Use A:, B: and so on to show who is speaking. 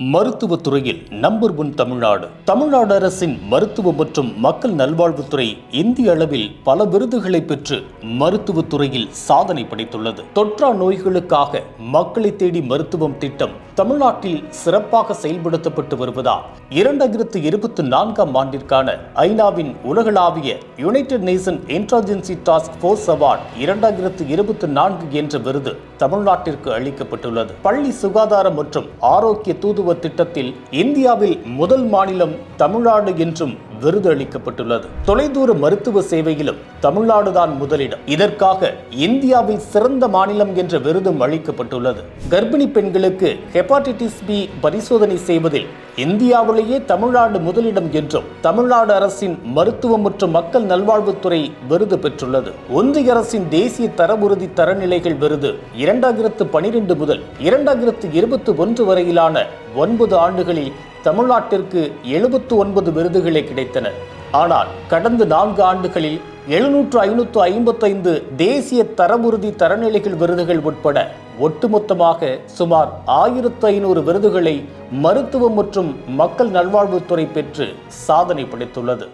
A: மருத்துவத் துறையில் number one Tamil Nadu. Tamil Nadu அரசின் மருத்துவ மற்றும் மக்கள் நல்வாழ்வுத்துறை இந்திய அளவில் பல விருதுகளை பெற்று மருத்துவத்துறையில் சாதனை படைத்துள்ளது. தொற்றா நோய்களுக்காக மக்களை தேடி மருத்துவம் திட்டம் தமிழ்நாட்டில் சிறப்பாக செயல்படுத்தப்பட்டு வருவதால் இரண்டாயிரத்து இருபத்தி நான்காம் ஆண்டிற்கான ஐநாவின் உலகளாவிய United Nation interagency task force award இரண்டாயிரத்து இருபத்தி நான்கு என்ற விருது தமிழ்நாட்டிற்கு அளிக்கப்பட்டுள்ளது. பள்ளி சுகாதாரம் மற்றும் ஆரோக்கிய திட்டத்தில் இந்தியாவில் முதல் மாநிலம் தமிழ்நாடு என்றும் விருது அளிக்கப்பட்டுள்ளது தொலைதூர மருத்துவ சேவையிலும் தமிழ்நாடு தான் முதலிடம். இதற்காக இந்தியாவில் சிறந்த மாநிலம் என்ற விருதும் அளிக்கப்பட்டுள்ளது. கர்ப்பிணி பெண்களுக்கு ஹெப்பாட்டிட்டிஸ் பி பரிசோதனை செய்வதில் இந்தியாவிலேயே தமிழ்நாடு முதலிடம் என்றும் தமிழ்நாடு அரசின் மருத்துவம் மற்றும் மக்கள் நல்வாழ்வுத்துறை விருது பெற்றுள்ளது. ஒன்றிய அரசின் தேசிய தர உறுதி தரநிலைகள் விருது இரண்டாயிரத்து பனிரெண்டு முதல் இரண்டாயிரத்து இருபத்தி ஒன்று வரையிலான ஒன்பது ஆண்டுகளில் தமிழ்நாட்டிற்கு எழுபத்து ஒன்பது விருதுகளே கிடைத்தன. ஆனால் கடந்த நான்கு ஆண்டுகளில் எழுநூற்று ஐநூற்று ஐம்பத்தைந்து தேசிய தரவுறுதி தரநிலைகள் விருதுகள் உட்பட ஒட்டுமொத்தமாக சுமார் ஆயிரத்து ஐநூறு விருதுகளை மருத்துவம் மற்றும் மக்கள் நல்வாழ்வுத்துறை பெற்று சாதனை படைத்துள்ளது.